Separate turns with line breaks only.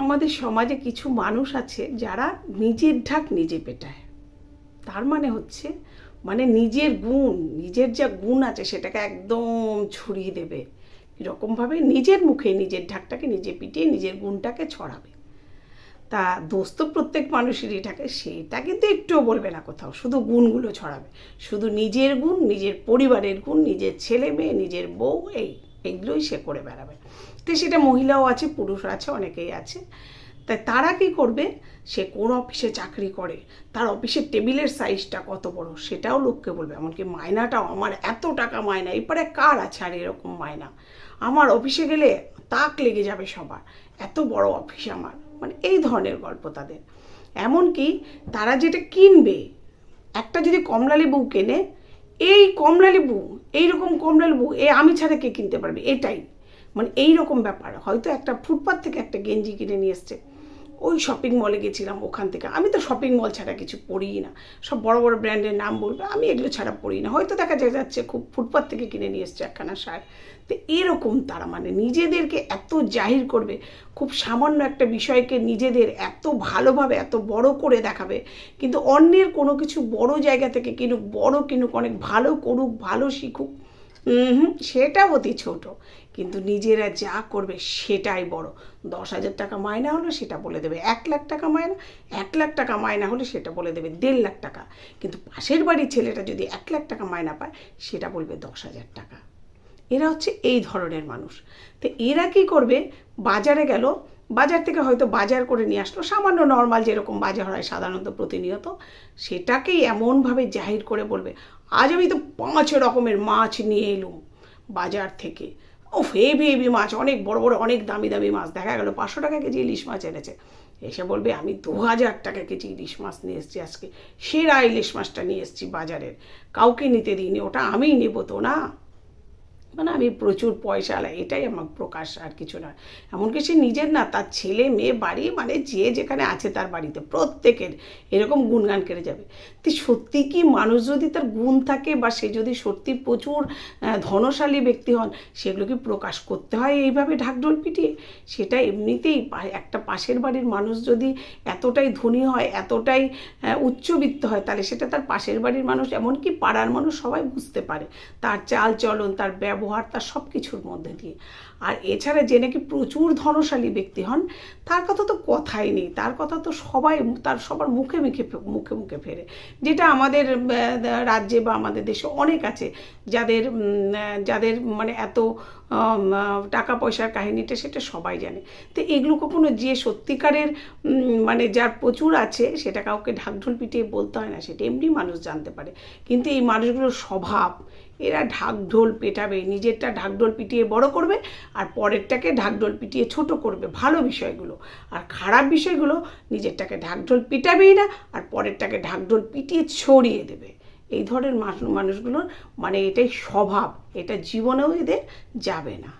আমাদের সমাজে কিছু মানুষ আছে যারা নিজের ঢাক নিজে পেটায়। তার মানে হচ্ছে মানে নিজের গুণ, নিজের যা গুণ আছে সেটাকে একদম ছড়িয়ে দেবে। এরকমভাবে নিজের মুখে নিজের ঢাকটাকে নিজে পিটিয়ে নিজের গুণটাকে ছড়াবে। তা দোষ তো প্রত্যেক মানুষেরই থাকে, সেটা কিন্তু একটুও বলবে না কোথাও, শুধু গুণগুলো ছড়াবে। শুধু নিজের গুণ, নিজের পরিবারের গুণ, নিজের ছেলে মেয়ে নিজের বউ, এই। এগুলোই সে করে বেড়াবে। তো সেটা মহিলাও আছে পুরুষ আছে, অনেকেই আছে। তাই তারা কি করবে? সে কোন অফিসে চাকরি করে, তার অফিসের টেবিলের সাইজটা কত বড়, সেটাও লোককে বলবে। এমনকি মায়নাটাও আমার এত টাকা মায়না এরপরে কার আছে আর এরকম মায়না আমার অফিসে গেলে তাক লেগে যাবে সবার, এত বড় অফিস আমার। মানে এই ধরনের গল্প তাদের। এমনকি তারা যেটা কিনবে, একটা যদি কমলা লেবু কেনে এই কমলা লেবু, এইরকম কমলা লেবু, এ আমি ছাড়া কে কিনতে পারবে? এটাই। মানে এই রকম ব্যাপার। হয়তো একটা ফুটপাথ থেকে একটা গেঞ্জি কিনে নিয়ে এসছে। ওই শপিং মলে গেছিলাম ওখান থেকে। আমি তো শপিং মল ছাড়া কিছু পড়িই না। সব বড় বড় ব্র্যান্ডের নাম বলবে, আমি এগুলো ছাড়া পড়ি না। হয়তো দেখা যায় যাচ্ছে খুব ফুটপাথ থেকে কিনে নিয়ে এসছে একখানা শার্ট। তো এরকম তারা মানে নিজেদেরকে এত জাহির করবে, খুব সামান্য একটা বিষয়কে নিজেদের এত ভালোভাবে, এত বড় করে দেখাবে, কিন্তু অন্যের কোনো কিছু বড় জায়গা থেকে কিনুক, বড় কিনুক, অনেক ভালো করুক, ভালো শিখুক হুম, সেটা অতি ছোট। কিন্তু নিজেরা যা করবে সেটাই বড়। দশ হাজার টাকা মায়না হলো সেটা বলে দেবে। এক লাখ টাকা মায়না এক লাখ টাকা মায়না হলে সেটা বলে দেবে দেড় লাখ টাকা। কিন্তু পাশের বাড়ির ছেলেটা যদি এক লাখ টাকা মায়না পায়, সেটা বলবে দশ হাজার টাকা। এরা হচ্ছে এই ধরনের মানুষ। তো এরা কি করবে? বাজারে গেল বাজার থেকে হয়তো বাজার করে নিয়ে আসলো। সামান্য নর্মাল যেরকম বাজার হয় সাধারণত প্রতিনিয়ত, সেটাকেই এমনভাবে জাহির করে বলবে, আজ আমি তো পাঁচ রকমের মাছ নিয়ে এলুম বাজার থেকে। ও হেভি হেভি মাছ, অনেক বড় বড়, অনেক দামি দামি মাছ। দেখা গেল পাঁচশো টাকা কেজি ইলিশ মাছ এনেছে। এসে বলবে, আমি দু হাজার টাকা কেজি ইলিশ মাছ নিয়ে এসেছি আজকে। সেরা ইলিশ মাছটা নিয়ে এসেছি বাজারের। কাউকে নিতে দিইনি, ওটা আমিই নেব তো, না? মানে আমি প্রচুর পয়সা আলাই এটাই আমার প্রকাশ আর কিছু নয় এমনকি সে নিজের না, তার ছেলে, মেয়ে, বাড়ি মানে যে যেখানে আছে তার বাড়িতে, প্রত্যেকের এরকম গুণগান কেড়ে যাবে। তো সত্যি কি মানুষ যদি তার গুণ থাকে বা সে যদি সত্যি প্রচুর ধনশালী ব্যক্তি হন, সেগুলো কি প্রকাশ করতে হয় এইভাবে ঢাকঢোল পিটিয়ে? সেটা এমনিতেই একটা পাশের বাড়ির মানুষ যদি এতটাই ধনী হয়, এতটাই উচ্চবিত্ত হয়, তাহলে সেটা তার পাশের বাড়ির মানুষ, এমনকি পাড়ার মানুষ সবাই বুঝতে পারে। তার চাল চলন তার ব্যবহার তার সব কিছুর মধ্যে দিয়ে। আর এছাড়া যে নাকি প্রচুর ধনশালী ব্যক্তি হন, তার কথা তো কথাই নেই। তার কথা তো সবাই, তার সবার মুখে মুখে মুখে মুখে ফেরে। যেটা আমাদের রাজ্যে বা আমাদের দেশে অনেক আছে, যাদের যাদের মানে এত টাকা পয়সার কাহিনীটা সেটা সবাই জানে। তো এগুলো কখনো যে সত্যিকারের মানে যার প্রচুর আছে, সেটা কাউকে ঢাকঢোল পিটিয়ে বলতে হয় না, সেটা এমনি মানুষ জানতে পারে। কিন্তু এই মানুষগুলোর স্বভাব এরা ঢাকঢোল পেটাবে, নিজেরটা ঢাকঢোল পিটিয়ে বড় করবে আর পরেরটাকে ঢাকঢোল পিটিয়ে ছোট করবে, ভালো বিষয়গুলো। আর খারাপ বিষয়গুলো নিজেরটাকে ঢাকঢোল পিটাবেই না আর পরেরটাকে ঢাকঢোল পিটিয়ে ছড়িয়ে দেবে। এই ধরনের মানুষ মানুষগুলোর মানে এটাই স্বভাব, এটা জীবনেও এদের যাবে না।